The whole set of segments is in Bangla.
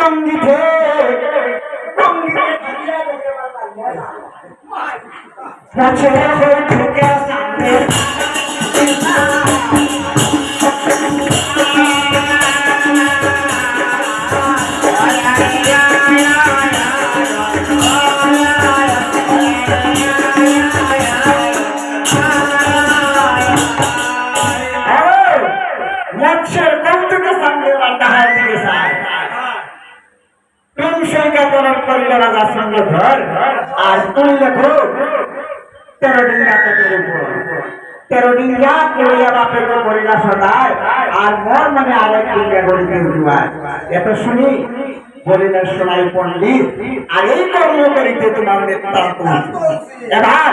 টঙ্গিতে টঙ্গিতে করলে রাজার সঙ্গে ধর, আর তুমি লেখো তেরো দিন রাতে তেরো দিন রাত করিয়া বাপের করিলা সদায়, আর মর মানে আরেক দিন গড়িতে উঠুয়ার এত শুনি বলিলেন সোনাই পণ্ডিত, আর এই কর্ম করিতে তোমার নেতৃত্ব এবার,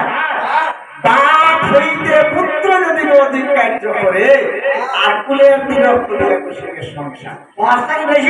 বাপ হইতে পুত্র যদি অধিক কার্য করে, আর কুলের তিলক কুলের সংসার। বেশি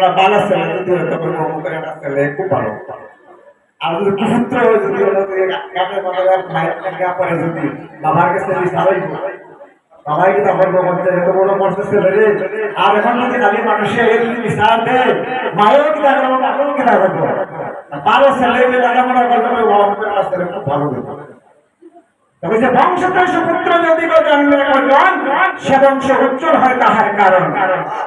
এরা ভালো ছেলে যদি হতো কোনো কম করে একটা ছেলে, খুব ভালো। আর যদি কুপুত্র হয়, যদি হলো তো গাটে বাবা মায়ের টাকা পরে, যদি বাবার কাছে বিচারাই বাবাই কি তখন করছে এত বড় করছে তবে যে বংশতে সুপুত্র যদি গো জন্মে কজন সে বংশ উজ্জ্বল হয় তাহার কারণ।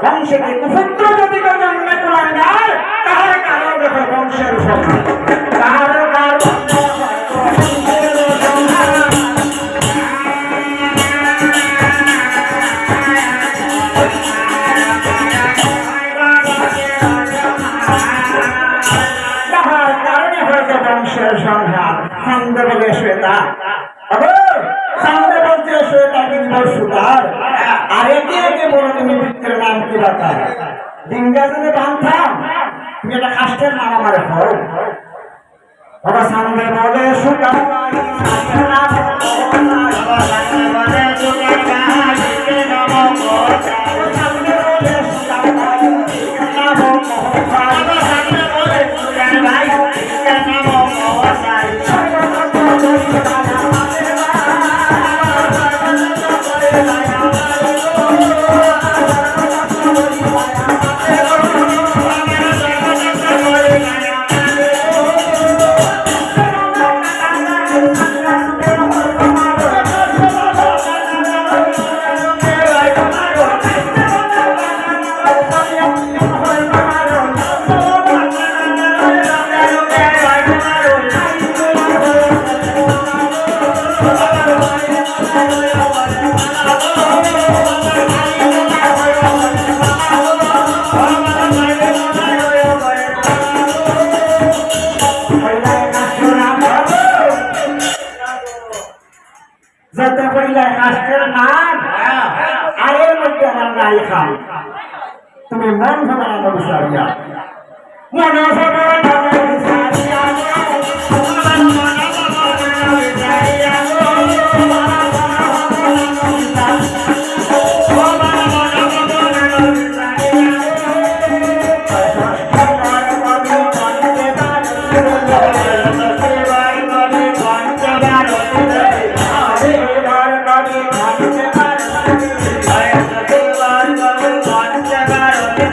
বংশে কুপুত্র যদি জন্মে কুলাঙ্গার তাহার কারণ বংশের উপকার হয়তো বংশের সংহার বলে শ্বেতা আবে, বলছে শ্বেতা কিন্তু সুতার। আর একে একে বলো তুমি বৃত্তের নাম কি বাতার ডিঙ্গা যদি তুমি একটা কাষ্টের নাম আমার হও। বাবা সামনে বলে সুতার। সামনে বলে সুতার। যত কইলে কাষ্টের নাম? আর এর মধ্যে আমার নাই খাও তুমি মন ভরা বিচারিয়া মনে ভরা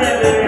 Hallelujah.